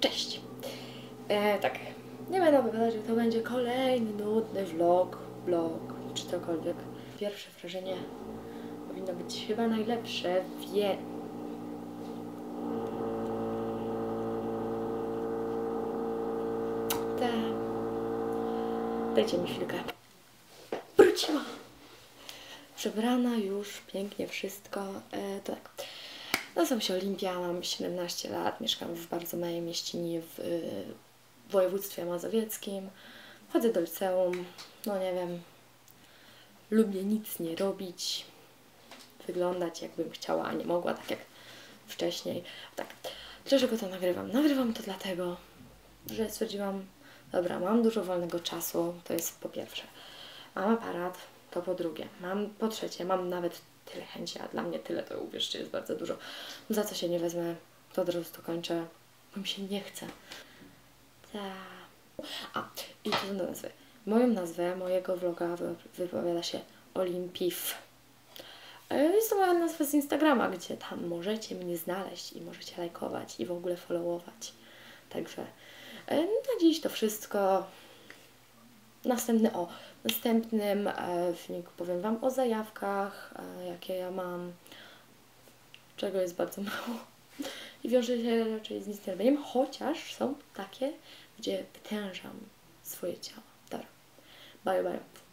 Cześć! E, tak, nie będę opowiadać, że to będzie kolejny nudny vlog, blog, czy cokolwiek. Pierwsze wrażenie powinno być chyba najlepsze, wie... Tak. Dajcie mi chwilkę. Wróciła! Przebrana już, pięknie wszystko. E, tak. Nazywam się Olimpia, mam 17 lat, mieszkam w bardzo małej mieścinie w y, województwie mazowieckim. Chodzę do liceum, no nie wiem, lubię nic nie robić, wyglądać jakbym chciała, a nie mogła, tak jak wcześniej. Tak, dlaczego to nagrywam? Nagrywam to dlatego, że stwierdziłam, dobra, mam dużo wolnego czasu, to jest po pierwsze. Mam aparat, to po drugie. Mam po trzecie, mam nawet tyle chęci, a dla mnie tyle to uwierzcie jest bardzo dużo. Za co się nie wezmę, to od razu to kończę, bo mi się nie chce. Ta. A, i to do nazwy. Moją nazwę mojego vloga wy- wypowiada się Olimpif. E, Jest to moja nazwa z Instagrama, gdzie tam możecie mnie znaleźć i możecie lajkować i w ogóle followować. Także e, na dziś to wszystko. Następny, o, następnym e, filmiku powiem Wam o zajawkach, e, jakie ja mam, czego jest bardzo mało i wiąże się raczej z nic nie robieniem, chociaż są takie, gdzie wytężam swoje ciało. Dobra, bye bye.